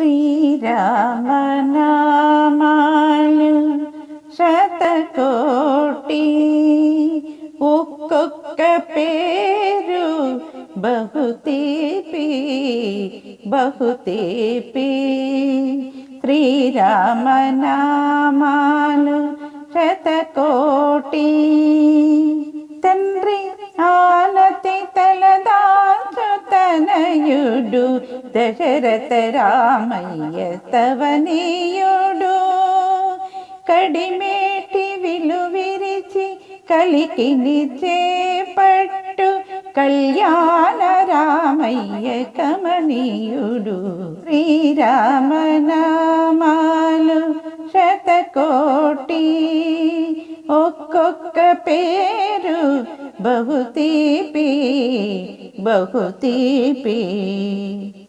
శ్రీరామనామాలు శతకోటి ఒక్కొక్క పేరు బహుతీపి బహుతీపి శ్రీరామనామాలు శతకోటి తండ్రి ఆనతి తలదాచు తనయుడు దశరథ రామయ్య తవనీయుడు కడిమేటి విలువిరిచి కలికి చేపట్టు కళ్యాణ రామయ్య కమనీయుడు శ్రీరామనామాలు శతకోటి ఒక్కొక్క పేరు బహుతీపి బహుతీపి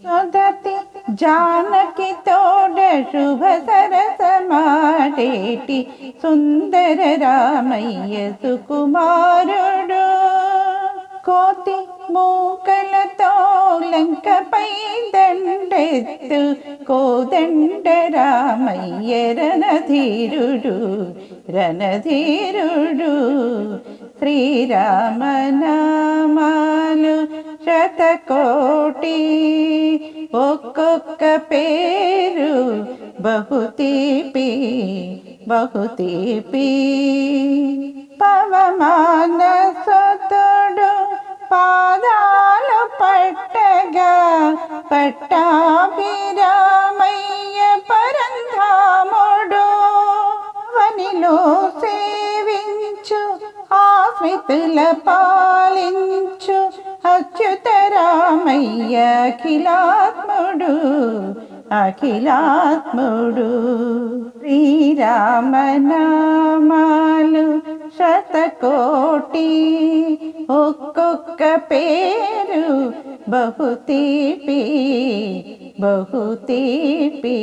సదతి జానకి తోడ శుభ సరసమాడేటి సుందర రామయ్య సుకుమారుడు కోతి మూకలతో లంకపై దండెత్తు కోదండ రామయ్య రణధీరుడు రణధీరుడు శ్రీరామనామాలు శతకోటి ఒక్కొక్క పేరు బహుతీపి బహుతీపి. పవమాన సతుడు పాదాలు పట్టగా పట్టాభిరామయ్య పరంధాముడు వనిలో సేవించు ఆస్మితుల పాలించు అచ్యుతరామయ్య అఖిలాత్ముడు అఖిలాత్ముడు. శ్రీరామనామాలు శతకోటి ఒక్కొక్క పేరు బహుతీపి బహుతీపి